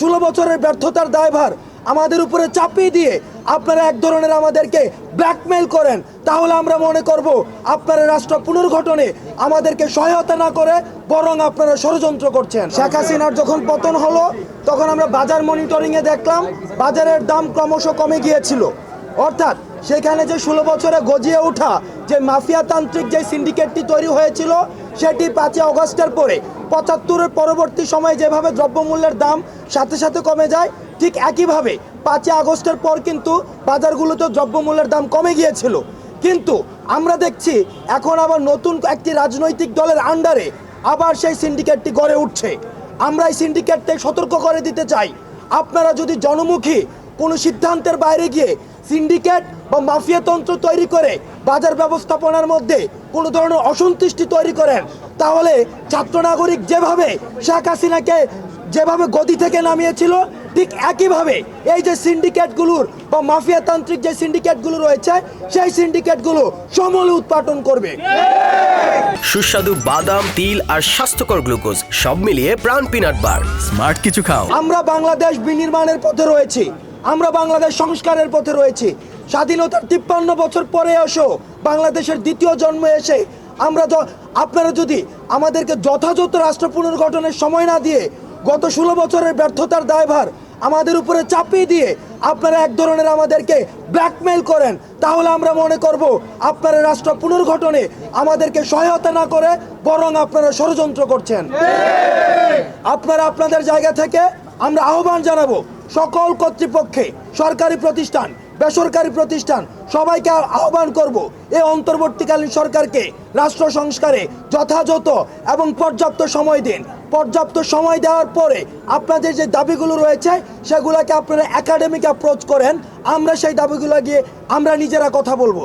ষোলো বছরের ব্যর্থতার দায়ভার আমাদের উপরে চাপিয়ে দিয়ে আপনারা এক ধরনের আমাদেরকে ব্ল্যাকমেল করেন, তাহলে আমরা মনে করব আপনারা রাষ্ট্র পুনর্গঠনে আমাদেরকে সহায়তা না করে বরং আপনারা ষড়যন্ত্র করছেন। শেখ হাসিনার যখন পতন হলো, তখন আমরা বাজার মনিটরিংয়ে দেখলাম, বাজারের দাম ক্রমশ কমে গিয়েছিল। অর্থাৎ সেখানে যে ষোলো বছরে গজিয়ে ওঠা যে মাফিয়াতান্ত্রিক যে সিন্ডিকেটটি তৈরি হয়েছিল, সেটি পাঁচই অগস্টের পরে। পঁচাত্তরের পরবর্তী সময়ে যেভাবে দ্রব্যমূল্যের দাম সাথে সাথে কমে যায়, ঠিক একইভাবে পাঁচই আগস্টের পর কিন্তু বাজারগুলোতে দ্রব্যমূল্যের দাম কমে গিয়েছিল। কিন্তু আমরা দেখছি এখন আবার নতুন একটি রাজনৈতিক দলের আন্ডারে আবার সেই সিন্ডিকেটটি গড়ে উঠছে। আমরা এই সিন্ডিকেটকে সতর্ক করে দিতে চাই। আপনারা যদি জনমুখী কোনো সিদ্ধান্তের বাইরে গিয়ে সিন্ডিকেট বা মাফিয়াতন্ত্র তৈরি করে বাজার ব্যবস্থাপনার মধ্যে কোনো ধরনের অসন্তুষ্টি তৈরি করেন তাহলে ছাত্র নাগরিক যেভাবে শেখ হাসিনাকে যেভাবে গদি থেকে নামিয়েছিল ঠিক একইভাবে এই যে সিন্ডিকেটগুলোর বা মাফিয়াতান্ত্রিক যে সিন্ডিকেটগুলো রয়েছে সেই সিন্ডিকেটগুলো সমূলে উৎপাদন করবে। সুস্বাদু বাদাম তিল আর স্বাস্থ্যকর গ্লুকোজ সব মিলিয়ে প্রাণ পিনাট বার। স্মার্ট কিছু খাও। আমরা বাংলাদেশ বিনির্মাণের পথে রয়েছি। আমরা বাংলাদেশ সংস্কারের পথে রয়েছি। স্বাধীনতার তিপ্পান্ন বছর পরে এসো বাংলাদেশের দ্বিতীয় জন্ম এসে আমরা আপনারা যদি আমাদেরকে যথাযথ রাষ্ট্র পুনর্গঠনের সময় না দিয়ে গত ষোলো বছরের ব্যর্থতার দায়ভার আমাদের উপরে চাপিয়ে দিয়ে আপনারা এক ধরনের আমাদেরকে ব্ল্যাকমেল করেন তাহলে আমরা মনে করব আপনারা রাষ্ট্র পুনর্গঠনে আমাদেরকে সহায়তা না করে বরং আপনারা ষড়যন্ত্র করছেন। আপনারা আপনাদের জায়গা থেকে আমরা আহ্বান জানাব সকল কর্তৃপক্ষে সরকারি প্রতিষ্ঠান, বেসরকারি প্রতিষ্ঠান, সবাইকে আহ্বান করব এই অন্তর্বর্তীকালীন সরকারকে রাষ্ট্র সংস্কারে যথাযথ এবং পর্যাপ্ত সময় দিন। পর্যাপ্ত সময় দেওয়ার পরে আপনাদের যে দাবিগুলো রয়েছে, সেগুলোকে আপনারা একাডেমিক অ্যাপ্রোচ করেন। আমরা সেই দাবিগুলো গিয়ে আমরা নিজেরা কথা বলব।